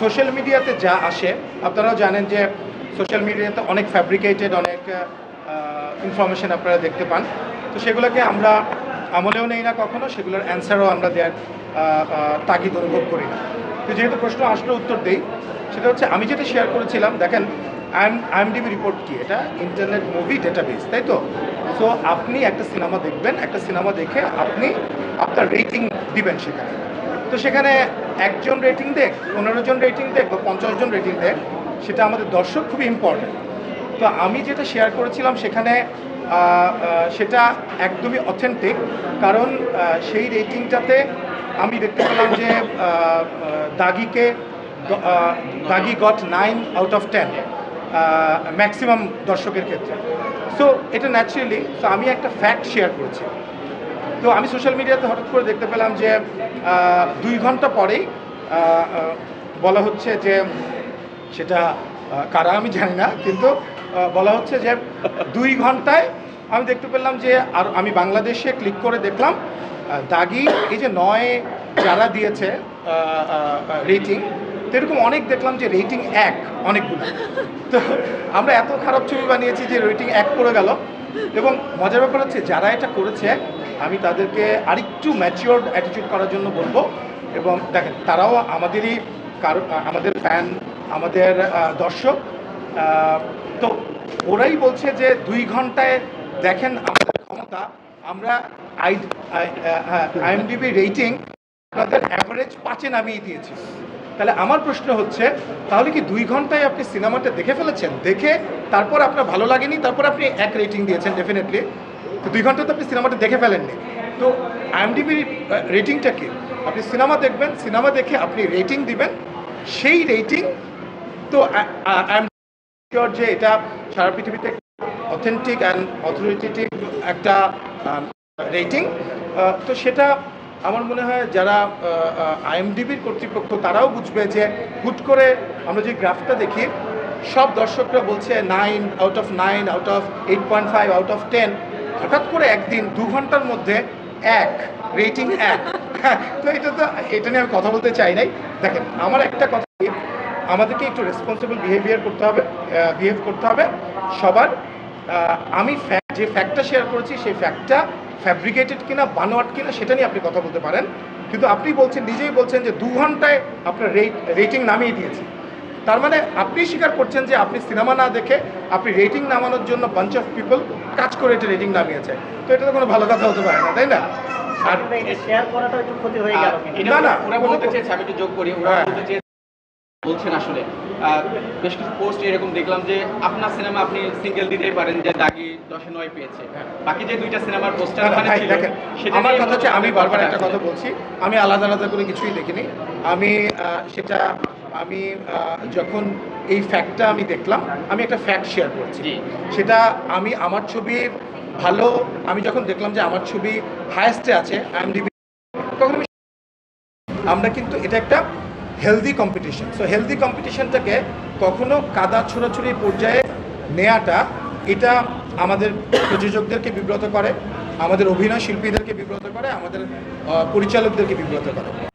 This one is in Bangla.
সোশ্যাল মিডিয়াতে যা আসে, আপনারাও জানেন যে সোশ্যাল মিডিয়াতে অনেক ফ্যাব্রিকেটেড অনেক ইনফরমেশন আপনারা দেখতে পান। তো সেগুলোকে আমরা আমলেও নেই না কখনো, সেগুলোর অ্যান্সারও আমরা দেওয়ার তাগিদ অনুভব করি না। তো যেহেতু প্রশ্ন আসলে উত্তর দেই, সেটা হচ্ছে আমি যেটা শেয়ার করেছিলাম, দেখেন আইএম আইএমডিবি রিপোর্ট কি? এটা ইন্টারনেট মুভি ডেটাবেস তাই তো? সো আপনি একটা সিনেমা দেখবেন, একটা সিনেমা দেখে আপনি আপনার রেটিং দিবেন সেখানে। তো সেখানে একজন রেটিং দেখ, পনেরো জন রেটিং দেখ বা পঞ্চাশ জন রেটিং দেখ, সেটা আমাদের দর্শক খুবই ইম্পর্টেন্ট তো আমি যেটা শেয়ার করেছিলাম সেখানে সেটা একদমই অথেন্টিক কারণ সেই রেটিংটাতে আমি দেখতে পেলাম যে দাগিকে দাগি got nine out of ten maximum দর্শকের ক্ষেত্রে। সো এটা ন্যাচারালি তো আমি একটা ফ্যাক্ট শেয়ার করেছি। তো আমি সোশ্যাল মিডিয়াতে হঠাৎ করে দেখতে পেলাম যে দুই ঘণ্টা পরেই বলা হচ্ছে যে, সেটা কারা আমি জানি না, কিন্তু বলা হচ্ছে যে দুই ঘন্টায় আমি দেখতে পেলাম যে আর আমি বাংলাদেশে ক্লিক করে দেখলাম দাগি, এই যে নয় যারা দিয়েছে রেটিং তো এরকম অনেক দেখলাম যে রেটিং এক, অনেকগুলো। তো আমরা এত খারাপ ছবি বানিয়েছি যে রেটিং এক পড়ে গেল। এবং মজার ব্যাপার হচ্ছে, যারা এটা করেছে আমি তাদেরকে আরেকটু ম্যাচিওর অ্যাটিটিউড করার জন্য বলব। এবং দেখেন, তারাও আমাদেরই কারও আমাদের ফ্যান আমাদের দর্শক। তো ওরাই বলছে যে দুই ঘন্টায় দেখেন আমাদের ক্ষমতা। আমরা আই আইএমডিবি রেটিং আপনাদের অ্যাভারেজ পাঁচে নামিয়ে দিয়েছি। তাহলে আমার প্রশ্ন হচ্ছে, তাহলে কি দুই ঘন্টায় আপনি সিনেমাটা দেখে ফেলেছেন? দেখে তারপর আপনার ভালো লাগেনি? তারপর আপনি এক রেটিং দিয়েছেন ডেফিনেটলি তো দুই ঘণ্টা তো আপনি সিনেমাটা দেখে ফেলেননি। তো আইএমডিবি রেটিংটা কি? আপনি সিনেমা দেখবেন, সিনেমা দেখে আপনি রেটিং দিবেন, সেই রেটিং তো শিওর যে এটা সারা পৃথিবীতে অথেন্টিক অ্যান্ড অথরিটেটিভ একটা রেটিং তো সেটা আমার মনে হয় যারা আইএমডিবির কর্তৃপক্ষ, তারাও বুঝবে যে হুট করে আমরা যে গ্রাফটা দেখি, সব দর্শকরা বলছে nine out of nine out of eight point five out of ten হঠাৎ করে একদিন দু ঘণ্টার মধ্যে এক রেটিং এক। তো এটা তো, এটা নিয়ে আমি কথা বলতে চাই নাই। দেখেন, আমার একটা কথা আমাদেরকে একটু রেসপন্সিবল বিহেভিয়ার করতে হবে বিহেভ করতে হবে। সবার আমি যে ফ্যাক্টটা শেয়ার করেছি, সেই ফ্যাক্টটা ফ্যাব্রিকেটেড কিনা, বানোয়াট কিনা, সেটা নিয়ে আপনি কথা বলতে পারেন। কিন্তু আপনি বলছেন, নিজেই বলছেন যে দু ঘন্টায় আপনার রেট রেটিং নামিয়ে দিয়েছে। তার মানে আপনি স্বীকার করছেন যে আপনি সিনেমা না দেখে আপনি রেটিং নামানোর জন্য বাঞ্চ অফ পিপল কাজ করে এটা রেটিং নামিয়েছে। তো এটা তো কোনো ভালো কথা হতে পারে না তাই না? আর শেয়ার করাটা একটু ক্ষতি হয়ে গেল আর কিন্তু। এটা না, না, ওরা বলতে চেয়েছে আমি একটু যোগ করি। ওরা হ্যাঁ। বলতে চেয়েছে বলছেন আসলে। বেশ কিছু পোস্ট এরকম দেখলাম যে আপনার সিনেমা আপনি সিঙ্গেল দিতেই পারেন যে দাগি দশে নয় পেয়েছে। বাকি যে দুইটা সিনেমার পোস্টার আমার কথা হচ্ছে আমি বারবার একটা। কথা বলছি আমি আলাদা আলাদা করে কিছুই দেখিনি। আমি আহ, সেটা আমি যখন এই ফ্যাক্টটা আমি দেখলাম আমি একটা ফ্যাক্ট শেয়ার করছি। সেটা আমি আমার ছবি ভালো আমি যখন দেখলাম যে আমার ছবি হায়েস্টে আছে আইএমডিবি তখন আমি আমরা কিন্তু এটা একটা হেলদি কম্পিটিশন সো হেলদি কম্পিটিশনটাকে কখনো কাদা ছোড়াছুড়ি পর্যায়ে নেওয়াটা এটা আমাদের প্রযোজকদেরকে বিব্রত করে আমাদের অভিনয় শিল্পীদেরকে বিব্রত করে আমাদের পরিচালকদেরকে বিব্রত করে।